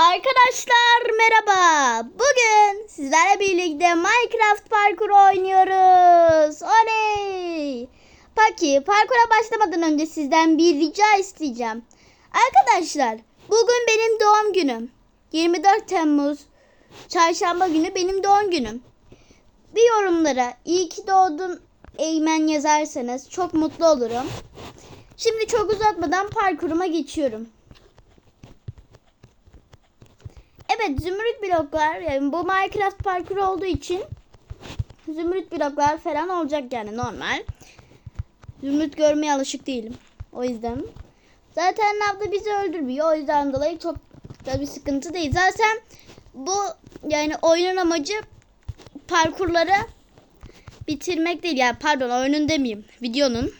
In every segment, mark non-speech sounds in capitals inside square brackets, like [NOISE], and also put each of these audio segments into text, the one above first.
Arkadaşlar merhaba. Bugün sizlerle birlikte Minecraft parkuru oynuyoruz. Oley. Peki parkura başlamadan önce sizden bir rica isteyeceğim. Arkadaşlar bugün benim doğum günüm. 24 Temmuz çarşamba günü benim doğum günüm. Bir yorumlara iyi ki doğdun Eymen yazarsanız çok mutlu olurum. Şimdi çok uzatmadan parkuruma geçiyorum. Evet zümrüt bloklar yani bu Minecraft parkuru olduğu için zümrüt bloklar falan olacak yani normal. Zümrüt görmeye alışık değilim. O yüzden. Zaten Nav bizi öldürmüyor. O yüzden dolayı çok da bir sıkıntı değil. Zaten bu yani oyunun amacı parkurları bitirmek değil. Yani pardon oyunun demeyeyim. Videonun.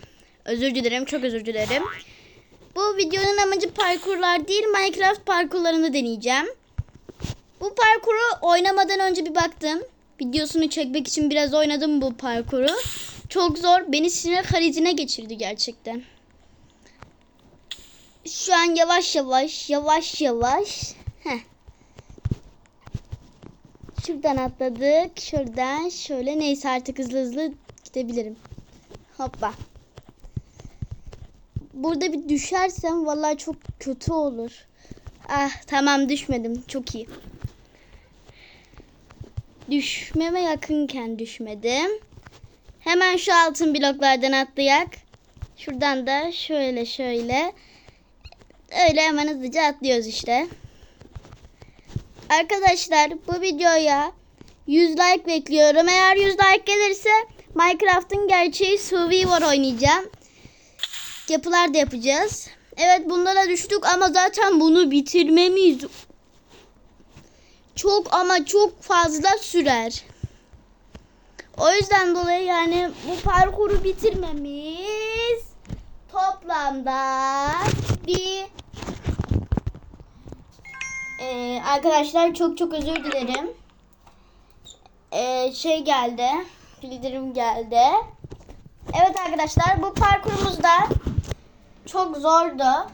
Özür dilerim. Çok özür dilerim. Bu videonun amacı parkurlar değil. Minecraft parkurlarını deneyeceğim. Bu parkuru oynamadan önce bir baktım. Videosunu çekmek için biraz oynadım bu parkuru. Çok zor. Beni sinir krizine geçirdi gerçekten. Şu an yavaş yavaş, yavaş yavaş. Heh. Şuradan atladık. Şuradan şöyle. Neyse artık hızlı hızlı gidebilirim. Hoppa. Burada bir düşersem vallahi çok kötü olur. Ah tamam düşmedim. Çok iyi. Düşmeme yakınken düşmedim. Hemen şu altın bloklardan atlayak. Şuradan da şöyle şöyle. Öyle hemen hızlıca atlıyoruz işte. Arkadaşlar bu videoya 100 like bekliyorum. Eğer 100 like gelirse Minecraft'ın gerçeği Survivor oynayacağım. Yapılar da yapacağız. Evet bunlara düştük ama zaten bunu bitirmemiz çok ama çok fazla sürer. O yüzden dolayı yani bu parkuru bitirmemiz toplamda bir Ee, arkadaşlar çok çok özür dilerim. Ee, şey geldi. Bildirim geldi. Evet arkadaşlar bu parkurumuzda çok zordu.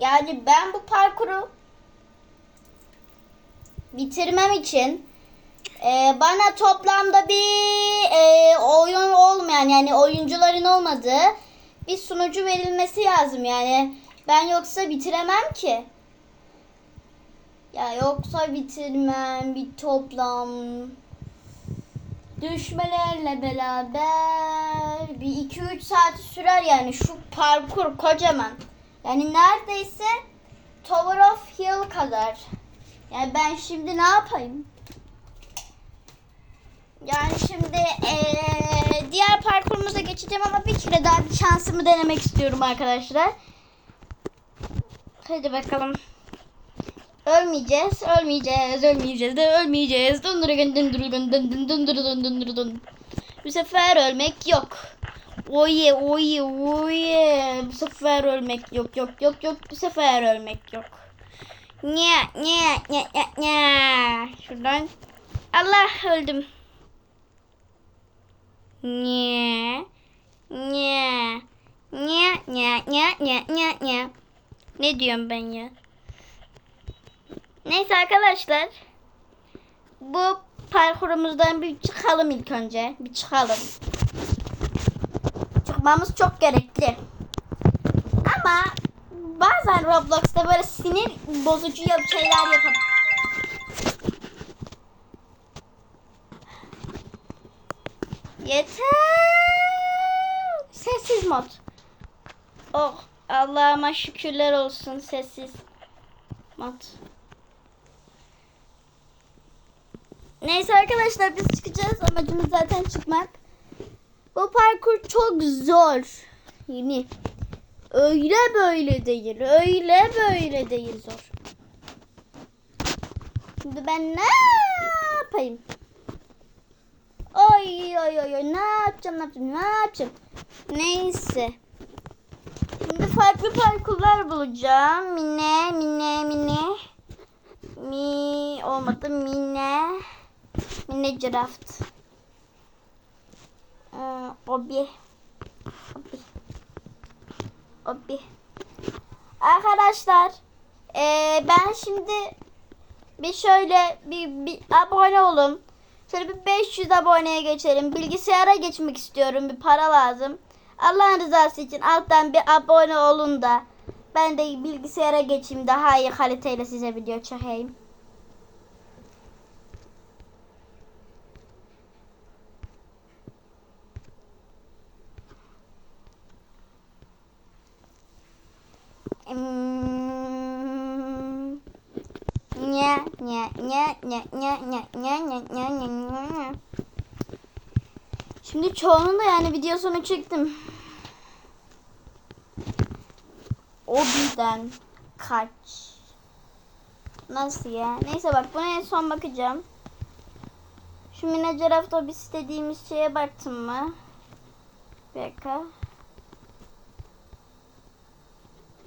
Yani ben bu parkuru bitirmem için e, bana toplamda bir e, oyun olmayan yani oyuncuların olmadığı bir sunucu verilmesi lazım yani. Ben yoksa bitiremem ki. Ya yoksa bitirmem bir toplam düşmelerle beraber bir 2-3 saat sürer yani şu parkur kocaman. Yani neredeyse Tower of Hill kadar. Yani ben şimdi ne yapayım? Yani şimdi eee, diğer parkurumuza geçeceğim ama bir kere daha bir şansımı denemek istiyorum arkadaşlar. Hadi bakalım. Ölmeyeceğiz, ölmeyeceğiz, ölmeyeceğiz de ölmeyeceğiz. Dundurgun dundurgun dundurgun dundurgun dundurgun. Bu sefer ölmek yok. Oye oye oye. Bu sefer ölmek yok yok yok yok. Bu sefer ölmek yok. Nya nya nya nya nya. Şuradan. Allah öldüm. Nya nya nya nya nya nya nya nya. Ne diyorum ben ya? Neyse arkadaşlar. Bu parkurumuzdan bir çıkalım ilk önce. Bir çıkalım. Çıkmamız çok gerekli. Ama bazen Roblox'ta böyle sinir bozucu şeyler yapıp Yeter. Sessiz mod. Oh Allah'ıma şükürler olsun sessiz mod. Neyse arkadaşlar biz çıkacağız. Amacımız zaten çıkmak. Bu parkur çok zor. Yeni. Öyle böyle değil. Öyle böyle değil zor. Şimdi ben ne yapayım? Oy oy oy oy ne yapacağım ne yapacağım ne yapacağım. Neyse. Şimdi farklı parkurlar bulacağım. Mine mine mine. Mi olmadı mine. Mine craft. Ee, obi. Obi. Obi. Arkadaşlar eee, ben şimdi bir şöyle bir, bir abone olun. Şöyle bir 500 aboneye geçelim. Bilgisayara geçmek istiyorum. Bir para lazım. Allah'ın rızası için alttan bir abone olun da ben de bilgisayara geçeyim. Daha iyi kaliteyle size video çekeyim. Nya nya nya nya nya nya nya nya nya nya nya. Şimdi çoğunun da yani videosunu çektim. O birden kaç? Nasıl ya? Neyse bak buna en son bakacağım. Şu Minacer otobüs dediğimiz şeye baktım mı? Bir dakika.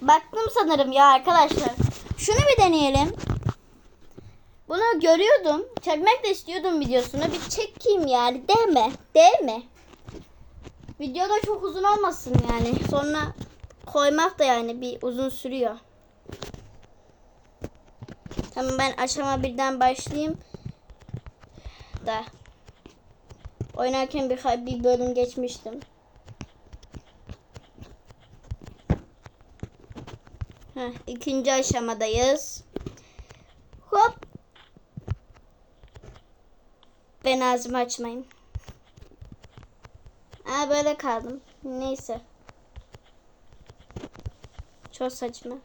Baktım sanırım ya arkadaşlar. Şunu bir deneyelim. Bunu görüyordum. Çekmek de istiyordum videosunu. Bir çekeyim yani. Değil mi? Değil mi? Videoda çok uzun olmasın yani. Sonra koymak da yani bir uzun sürüyor. Tamam ben aşama birden başlayayım. Da. Oynarken bir, bir bölüm geçmiştim. Heh, ikinci aşamadayız. Hop. Ben ağzımı açmayayım. Aa böyle kaldım. Neyse. Çok saçma.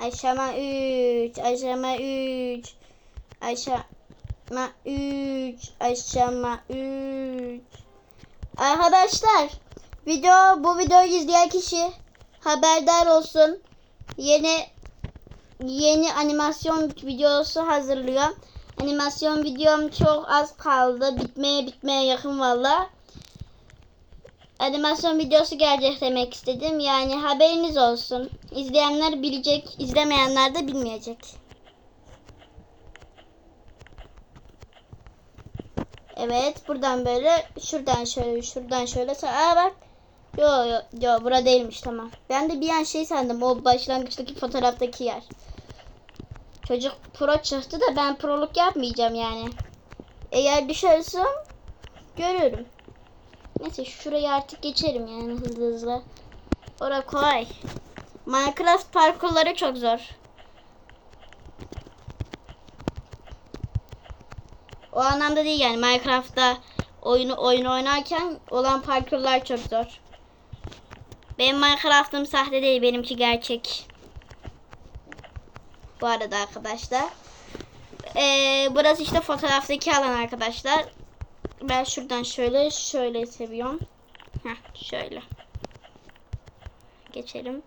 Aşama 3, aşama 3. Aşama 3, aşama 3. Arkadaşlar, video bu videoyu izleyen kişi haberdar olsun. Yeni yeni animasyon videosu hazırlıyor. Animasyon videom çok az kaldı. Bitmeye bitmeye yakın valla. Animasyon videosu gelecek demek istedim. Yani haberiniz olsun. İzleyenler bilecek, izlemeyenler de bilmeyecek. Evet, buradan böyle, şuradan şöyle, şuradan şöyle. Aa bak. Yo yo yo bura değilmiş tamam. Ben de bir an şey sandım o başlangıçtaki fotoğraftaki yer. Çocuk pro çıktı da ben proluk yapmayacağım yani. Eğer düşersem görürüm. Neyse şurayı artık geçerim yani hızlı hızlı. Ora kolay. Minecraft parkurları çok zor. O anlamda değil yani Minecraft'ta oyunu oyun oynarken olan parkurlar çok zor. Benim Minecraft'ım sahte değil benimki gerçek. Bu arada arkadaşlar. Ee, burası işte fotoğraftaki alan arkadaşlar. Ben şuradan şöyle şöyle seviyorum. Heh, şöyle. Geçelim.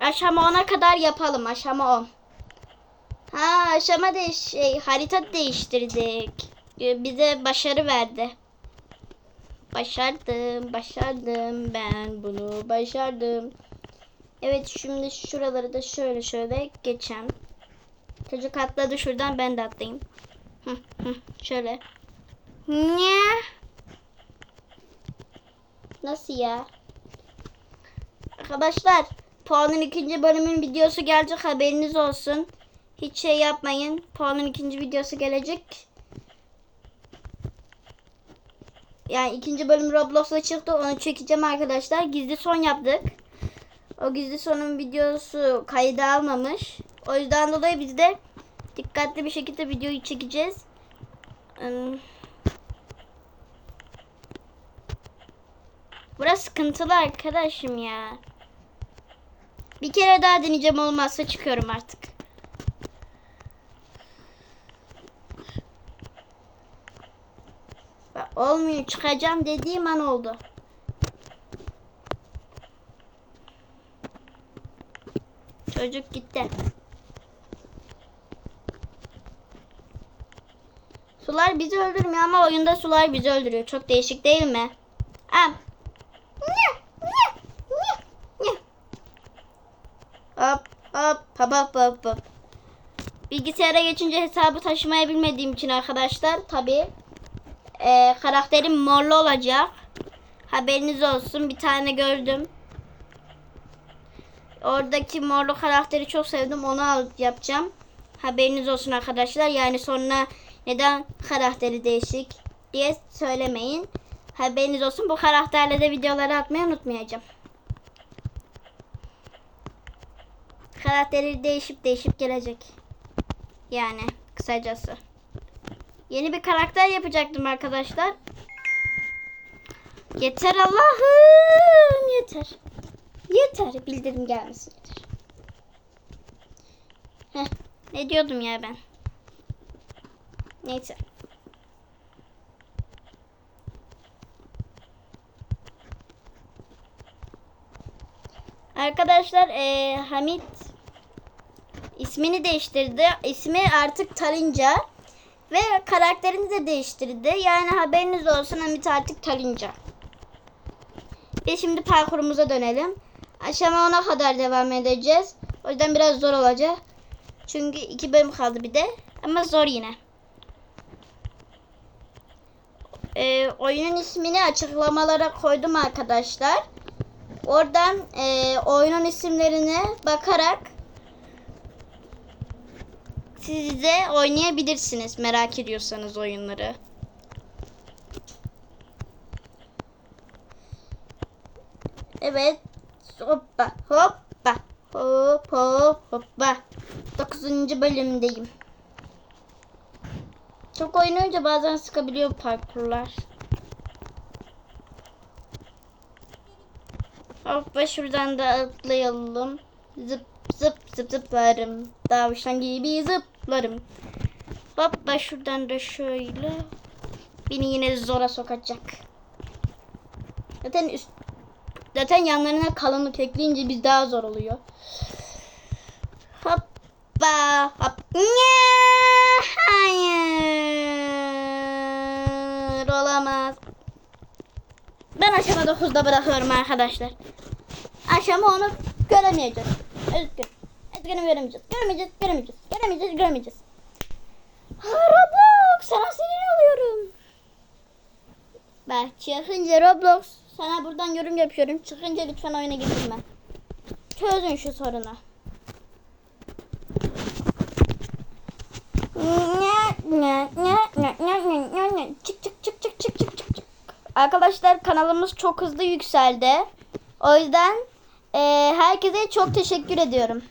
Aşama 10'a kadar yapalım. Aşama 10. Ha aşama değiş şey harita değiştirdik. Ee, Bize başarı verdi. Başardım, başardım ben bunu başardım. Evet şimdi şuraları da şöyle şöyle geçem. Çocuk atladı şuradan ben de atlayayım. Şöyle. Ne? Nasıl ya? Arkadaşlar puanın ikinci bölümün videosu gelecek haberiniz olsun. Hiç şey yapmayın. Puanın ikinci videosu gelecek. Yani ikinci bölüm Roblox'ta çıktı. Onu çekeceğim arkadaşlar. Gizli son yaptık. O gizli sonun videosu kayda almamış. O yüzden dolayı biz de dikkatli bir şekilde videoyu çekeceğiz. Burası sıkıntılı arkadaşım ya. Bir kere daha deneyeceğim olmazsa çıkıyorum artık. Olmuyor çıkacağım dediğim an oldu. Çocuk gitti. Sular bizi öldürmüyor ama oyunda sular bizi öldürüyor. Çok değişik değil mi? Nya. Hop hop hop hop hop. Bilgisayara geçince hesabı taşımayı bilmediğim için arkadaşlar tabi karakterim morlu olacak. Haberiniz olsun bir tane gördüm. oradaki morlu karakteri çok sevdim. Onu al yapacağım. Haberiniz olsun arkadaşlar. Yani sonra neden karakteri değişik diye söylemeyin. Haberiniz olsun. Bu karakterle de videoları atmayı unutmayacağım. Karakteri değişip değişip gelecek. Yani kısacası. Yeni bir karakter yapacaktım arkadaşlar. Yeter Allah'ım yeter. Yeter bildirim gelmesin yeter. Heh, ne diyordum ya ben? Neyse. Arkadaşlar eee, Hamit ismini değiştirdi. İsmi artık Talınca ve karakterini de değiştirdi. Yani haberiniz olsun Hamit artık Talınca. Biz şimdi parkurumuza dönelim. Aşama ona kadar devam edeceğiz. O yüzden biraz zor olacak. Çünkü iki bölüm kaldı bir de. Ama zor yine. Ee, oyunun ismini açıklamalara koydum arkadaşlar. Oradan e, oyunun isimlerine bakarak siz de oynayabilirsiniz merak ediyorsanız oyunları. Evet. Hoppa hoppa. Hop hop hoppa. 9. bölümdeyim. Çok oynayınca bazen sıkabiliyor parkurlar. Hoppa şuradan da atlayalım. Zıp zıp zıp zıplarım. Tavşan gibi zıplarım. Hoppa şuradan da şöyle. Beni yine zora sokacak. Zaten üst Zaten yanlarına kalınlık ekleyince biz daha zor oluyor. Hoppa hop. Nya, hayır. Olamaz. Ben aşama 9'da bırakıyorum arkadaşlar. Aşama onu göremeyeceğiz. Üzgün. Üzgünüm göremeyeceğiz. Göremeyeceğiz. Göremeyeceğiz. Göremeyeceğiz. Göremeyeceğiz. Ha, Roblox. Sana sinir oluyorum. Bak çıkınca Roblox sana buradan yorum yapıyorum. Çıkınca lütfen oyuna girme. Çözün şu sorunu. Çık çık çık çık çık çık çık. Arkadaşlar kanalımız çok hızlı yükseldi. O yüzden eee, herkese çok teşekkür ediyorum.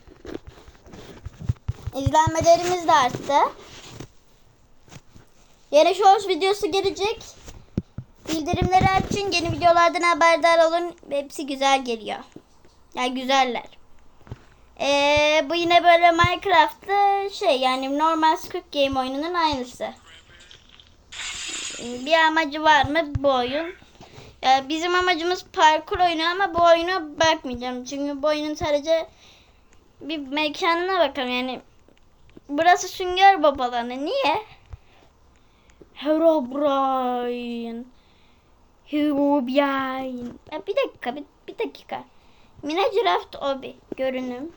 İzlenmelerimiz de arttı. Yeni shorts videosu gelecek. Bildirimleri açın. Yeni videolardan haberdar olun. Hepsi güzel geliyor. Yani güzeller. Ee, bu yine böyle Minecraft'ta şey yani normal Squid Game oyununun aynısı. Bir amacı var mı bu oyun? Ya bizim amacımız parkur oyunu ama bu oyuna bakmayacağım. Çünkü bu oyunun sadece bir mekanına bakalım yani. Burası Sünger Babalarına. Niye? Herobrine. Herobrine. Bir dakika, bir, bir dakika. Mina Craft Obi görünüm.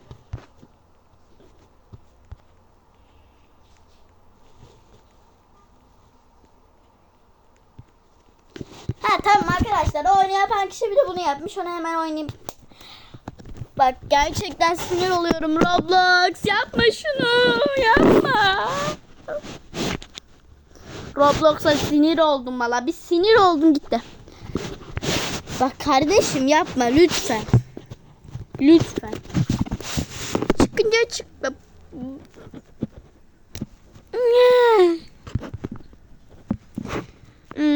Ha tamam arkadaşlar o oyunu yapan kişi bir de bunu yapmış. Onu hemen oynayayım. Bak gerçekten sinir oluyorum Roblox. Yapma şunu. Yapma. Roblox'a sinir oldum valla. Bir sinir oldum gitti. Bak kardeşim yapma lütfen. Lütfen. Çıkınca çıkma. Parkur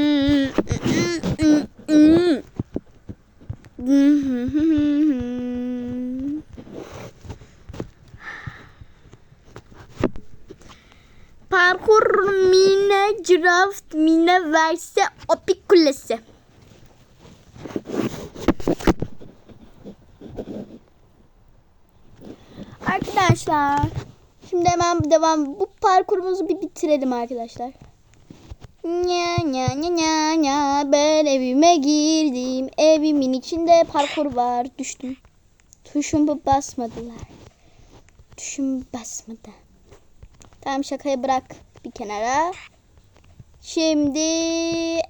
mine draft mine verse opik kulesi. Arkadaşlar. Şimdi hemen devam. Bu parkurumuzu bir bitirelim arkadaşlar. Nya nya nya nya nya ben evime girdim. Evimin içinde parkur var. Düştüm. Tuşumu basmadılar. Tuşumu basmadı. Tamam şakayı bırak bir kenara. Şimdi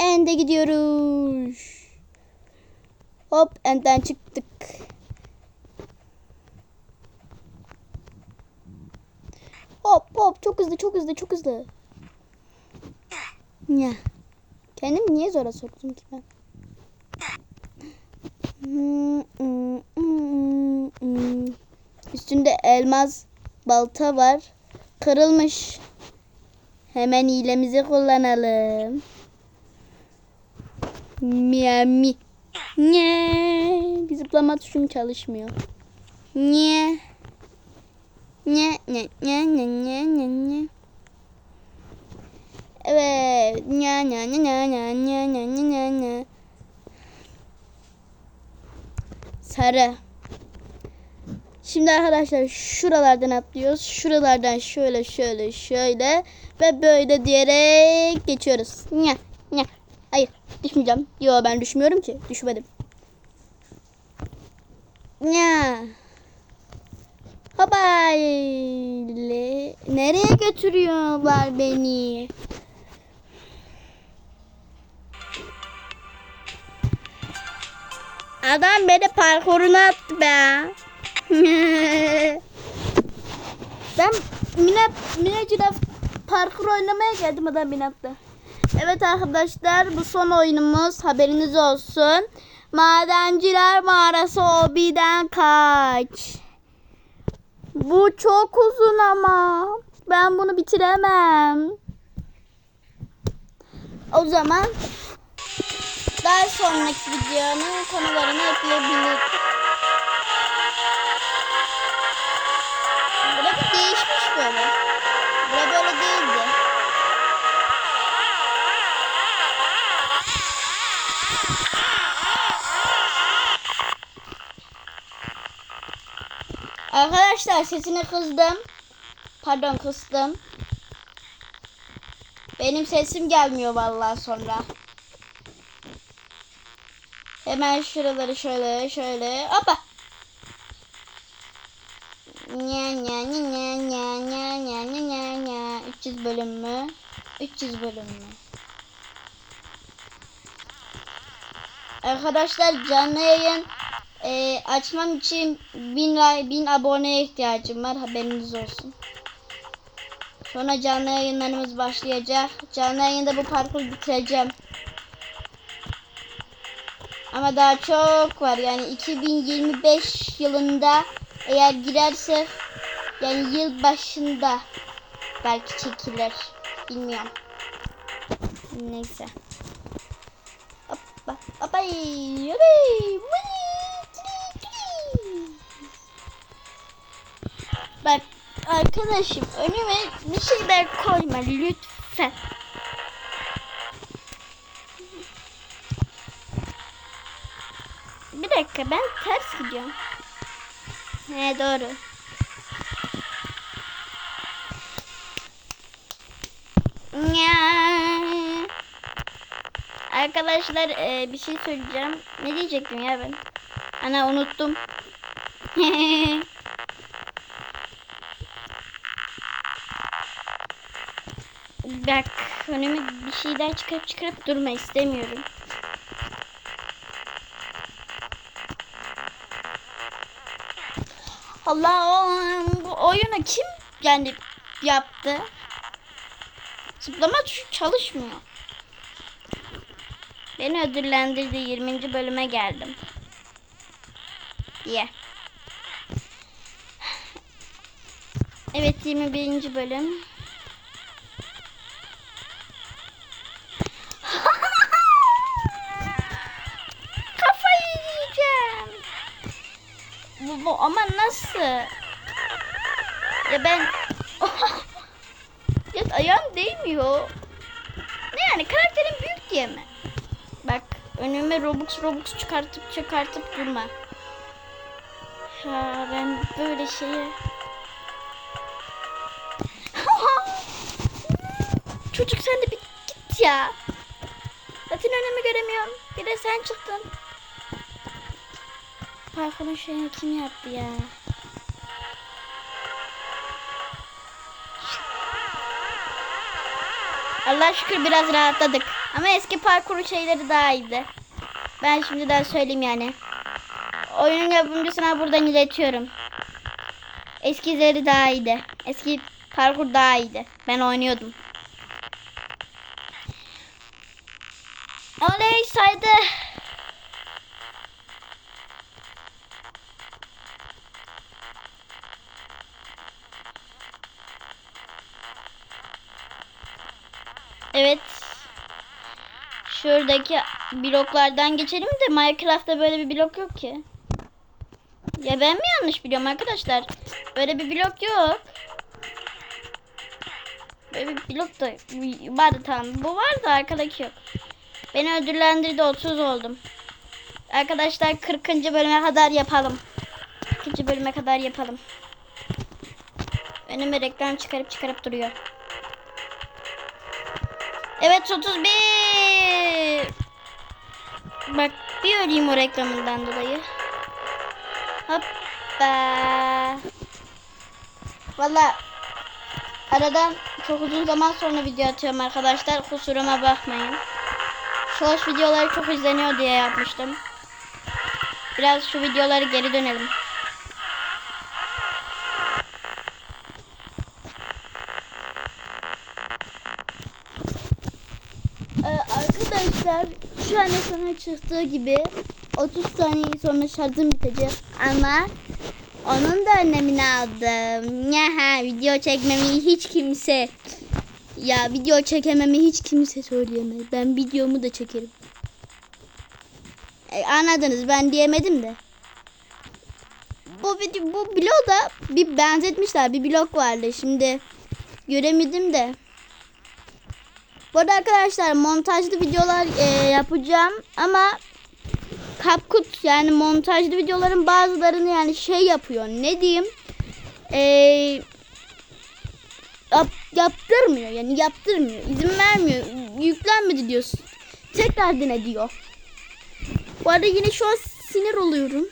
ende gidiyoruz. Hop enden çıktık. Hop hop çok hızlı çok hızlı çok hızlı. Ya. Kendim niye zora soktum ki ben? Üstünde elmas balta var. Kırılmış. Hemen hilemizi kullanalım. Miami. Ne? Bir zıplama tuşum çalışmıyor. Ne ne ne ne ne ne ne. Evet. Ne ne ne ne ne ne ne ne ne ne. Sarı. Şimdi arkadaşlar şuralardan atlıyoruz. Şuralardan şöyle şöyle şöyle ve böyle diyerek geçiyoruz. Ne ne. Hayır düşmeyeceğim. Yo ben düşmüyorum ki. Düşmedim. Ne. Habayle. Nereye götürüyorlar beni? Adam beni parkuruna attı be. [LAUGHS] ben Mine, Mine Ciraf parkur oynamaya geldim adam beni. Evet arkadaşlar bu son oyunumuz haberiniz olsun. Madenciler mağarası obiden kaç. Bu çok uzun ama. Ben bunu bitiremem. O zaman daha sonraki videonun konularını ekleyebilir. Bura bir değişmiş böyle. Bura böyle değildi. Arkadaşlar sesini kızdım. Pardon kıstım. Benim sesim gelmiyor vallahi sonra. Hemen şuraları şöyle şöyle. Hoppa. Nya nya nya nya nya nya nya nya nya nya. 300 bölüm mü? 300 bölüm mü? Arkadaşlar canlı yayın e, açmam için 1000 like, 1000 aboneye ihtiyacım var. Haberiniz olsun. Sonra canlı yayınlarımız başlayacak. Canlı yayında bu parkuru bitireceğim. Ama daha çok var. Yani 2025 yılında eğer girerse yani yıl başında belki çekilir. Bilmiyorum. Neyse. Hoppa hoppa. Bak arkadaşım önüme bir şeyler koyma lütfen. Bir dakika ben ters gidiyorum. He doğru. Arkadaşlar e, bir şey söyleyeceğim. Ne diyecektim ya ben? Ana unuttum. [LAUGHS] Bak önüme bir şeyler çıkarıp çıkarıp durma istemiyorum. Allah bu oyunu kim yani yaptı? Zıplama tuşu çalışmıyor. Beni ödüllendirdi 20. bölüme geldim. Ye. Evet 21. bölüm. Robux çıkartıp çıkartıp durma. Ya ben böyle şeye [LAUGHS] Çocuk sen de bir git ya. Zaten önümü göremiyorum. Bir de sen çıktın. Parkurun şeyini kim yaptı ya? Allah şükür biraz rahatladık. Ama eski parkurun şeyleri daha iyiydi. Ben şimdiden söyleyeyim yani. Oyunun yapımcısına buradan iletiyorum. Eskileri daha iyiydi. Eski Parkur daha iyiydi. Ben oynuyordum. Oley saydı. Evet. Şuradaki bloklardan geçelim de Minecraft'ta böyle bir blok yok ki. Ya ben mi yanlış biliyorum arkadaşlar? Böyle bir blok yok. Böyle bir blok da vardı tamam. Bu var da arkadaki yok. Beni ödüllendirdi 30 oldum. Arkadaşlar 40. bölüme kadar yapalım. 40. bölüme kadar yapalım. Önüme reklam çıkarıp çıkarıp duruyor. Evet 31. Bak bir öleyim o reklamından dolayı. Hoppa. Valla aradan çok uzun zaman sonra video atıyorum arkadaşlar. Kusuruma bakmayın. Shorts videoları çok izleniyor diye yapmıştım. Biraz şu videoları geri dönelim. Arkadaşlar şu an sana çıktığı gibi 30 saniye sonra şarjım bitecek ama onun da önlemini aldım. Yaha video çekmemi hiç kimse ya video çekememi hiç kimse söyleyemez. Ben videomu da çekerim. E, anladınız ben diyemedim de. Bu video bu blok da bir benzetmişler. Bir blok vardı. Şimdi göremedim de. Bu arada arkadaşlar montajlı videolar e, yapacağım ama CapCut yani montajlı videoların bazılarını yani şey yapıyor. Ne diyeyim? E, yap, yaptırmıyor yani yaptırmıyor. izin vermiyor. Yüklenmedi diyorsun. Tekrar dene diyor. Bu arada yine şu an sinir oluyorum.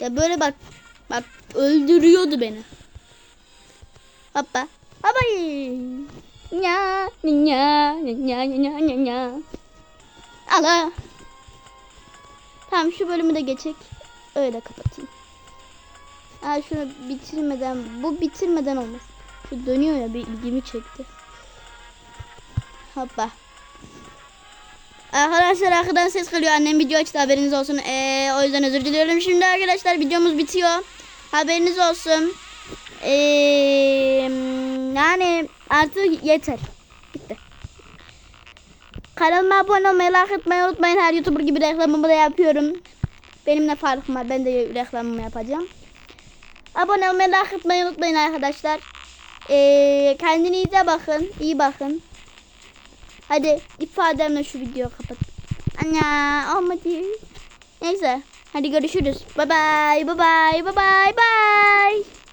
Ya böyle bak bak öldürüyordu beni. Hoppa. Hoppa. Nya nya nya nya nya nya. Allah. Tamam şu bölümü de geçek. Öyle kapatayım. Ha şunu bitirmeden bu bitirmeden olmaz. Şu dönüyor ya bir ilgimi çekti. Hoppa. Arkadaşlar arkadan ses geliyor. Annem video açtı haberiniz olsun. Ee, o yüzden özür diliyorum. Şimdi arkadaşlar videomuz bitiyor. Haberiniz olsun. Ee, yani artık yeter. Bitti. Kanalıma abone olmayı, like etmeyi unutmayın. Her YouTuber gibi reklamımı da yapıyorum. Benim ne farkım var? Ben de reklamımı yapacağım. Abone olmayı, like etmeyi unutmayın arkadaşlar. Ee, kendinize bakın. iyi bakın. Hadi ifademle şu videoyu kapat. Anne olmadı. Neyse. Hadi görüşürüz. Bye bye. Bye bye. Bye bye. Bye.